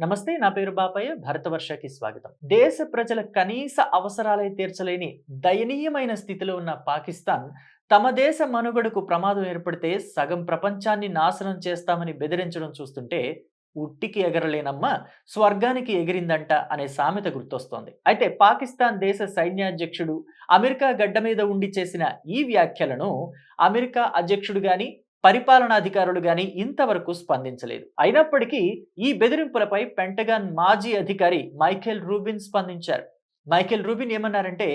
నమస్తే నా పేరు బాపయ్య. భరతవర్షకి స్వాగతం. దేశ ప్రజల కనీస అవసరాలై తీర్చలేని దయనీయమైన స్థితిలో ఉన్న పాకిస్తాన్ తమ దేశ మనుగడకు ప్రమాదం ఏర్పడితే సగం ప్రపంచాన్ని నాశనం చేస్తామని బెదిరించడం చూస్తుంటే ఉట్టికి ఎగరలేనమ్మ స్వర్గానికి ఎగిరిందంట అనే సామెత గుర్తొస్తోంది. అయితే పాకిస్తాన్ దేశ సైన్యాధ్యక్షుడు అమెరికా గడ్డ మీద ఉండి చేసిన ఈ వ్యాఖ్యలను అమెరికా అధ్యక్షుడు గాని పరిపాలనాధికారులు గాని ఇంతవరకు స్పందించలేదు. అయినప్పటికీ ఈ బెదిరింపులపై పెంటగాన్ మాజీ అధికారి మైఖేల్ రూబిన్ స్పందించారు. మైఖేల్ రూబిన్ ఏమన్నారంటే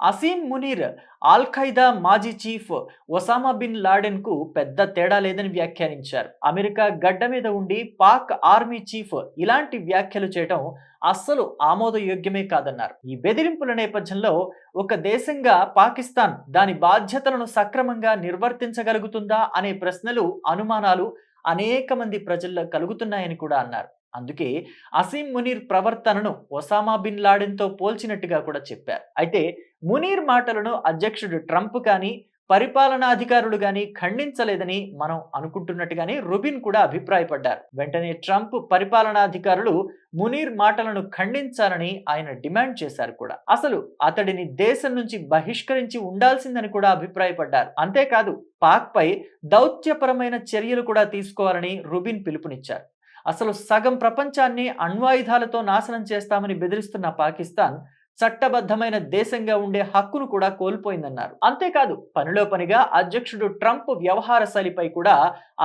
అసీం మునీర్ ఆల్ ఖైదా మాజీ చీఫ్ ఒసామా బిన్ లాడెన్కు పెద్ద తేడా లేదని వ్యాఖ్యానించారు. అమెరికా గడ్డ మీద ఉండి పాక్ ఆర్మీ చీఫ్ ఇలాంటి వ్యాఖ్యలు చేయటం అస్సలు ఆమోదయోగ్యమే కాదన్నారు. ఈ బెదిరింపుల నేపథ్యంలో ఒక దేశంగా పాకిస్తాన్ దాని బాధ్యతలను సక్రమంగా నిర్వర్తించగలుగుతుందా అనే ప్రశ్నలు అనుమానాలు అనేక మంది ప్రజల్లో కలుగుతున్నాయని కూడా అన్నారు. అందుకే అసీం మునీర్ ప్రవర్తనను ఒసామా బిన్ లాడెన్తో పోల్చినట్టుగా కూడా చెప్పారు. అయితే మునీర్ మాటలను అధ్యక్షుడు ట్రంప్ కానీ పరిపాలనాధికారులు కానీ ఖండించలేదని మనం అనుకుంటున్నట్టుగానే రుబిన్ కూడా అభిప్రాయపడ్డారు. వెంటనే ట్రంప్ పరిపాలనాధికారులు మునీర్ మాటలను ఖండించాలని ఆయన డిమాండ్ చేశారు కూడా. అసలు అతడిని దేశం నుంచి బహిష్కరించి ఉండాల్సిందని కూడా అభిప్రాయపడ్డారు. అంతేకాదు పాక్పై దౌత్యపరమైన చర్యలు కూడా తీసుకోవాలని రుబిన్ పిలుపునిచ్చారు. అసలు సగం ప్రపంచాన్ని అణ్వాయుధాలతో నాశనం చేస్తామని బెదిరిస్తున్న పాకిస్తాన్ చట్టబద్ధమైన దేశంగా ఉండే హక్కును కూడా కోల్పోయిందన్నారు. అంతేకాదు పనిలో పనిగా అధ్యక్షుడు ట్రంప్ వ్యవహార శైలిపై కూడా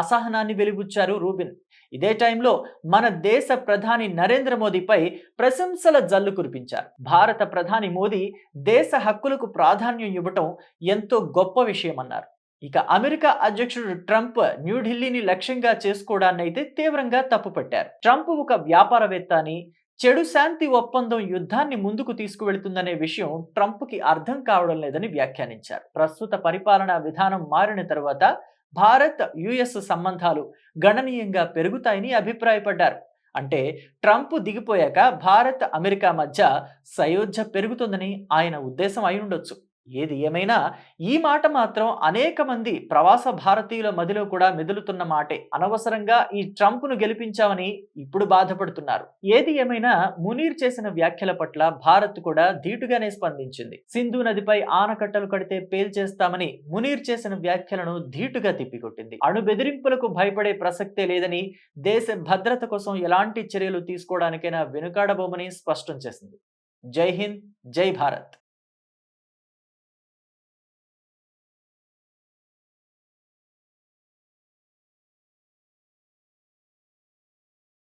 అసహనాన్ని వెలిబుచ్చారు రూబిన్. ఇదే టైంలో మన దేశ ప్రధాని నరేంద్ర మోదీపై ప్రశంసల జల్లు కురిపించారు. భారత ప్రధాని మోదీ దేశ హక్కులకు ప్రాధాన్యం ఇవ్వటం ఎంతో గొప్ప విషయమన్నారు. ఇక అమెరికా అధ్యక్షుడు ట్రంప్ న్యూఢిల్లీని లక్ష్యంగా చేసుకోవడాన్ని అయితే తీవ్రంగా తప్పుపట్టారు. ట్రంప్ ఒక వ్యాపారవేత్త అని చెడు శాంతి ఒప్పందం యుద్ధాన్ని ముందుకు తీసుకువెళుతుందనే విషయం ట్రంప్కి అర్థం కావడం లేదని వ్యాఖ్యానించారు. ప్రస్తుత పరిపాలనా విధానం మారిన తర్వాత భారత్ యుఎస్ సంబంధాలు గణనీయంగా పెరుగుతాయని అభిప్రాయపడ్డారు. అంటే ట్రంప్ దిగిపోయాక భారత్ అమెరికా మధ్య సయోధ్య పెరుగుతుందని ఆయన ఉద్దేశం అయి ఉండొచ్చు. ఏది ఏమైనా ఈ మాట మాత్రం అనేక మంది ప్రవాస భారతీయుల మదిలో కూడా మెదులుతున్న మాటే. అనవసరంగా ఈ ట్రంప్ను గెలిపించామని ఇప్పుడు బాధపడుతున్నారు. ఏది ఏమైనా మునీర్ చేసిన వ్యాఖ్యల పట్ల భారత్ కూడా ధీటుగానే స్పందించింది. సింధు నదిపై ఆనకట్టలు కడితే పేల్చేస్తామని మునీర్ చేసిన వ్యాఖ్యలను ధీటుగా తిప్పికొట్టింది. అణు బెదిరింపులకు భయపడే ప్రసక్తే లేదని దేశ భద్రత కోసం ఎలాంటి చర్యలు తీసుకోవడానికైనా వెనుకాడబోమని స్పష్టం చేసింది. జై హింద్ జై భారత్.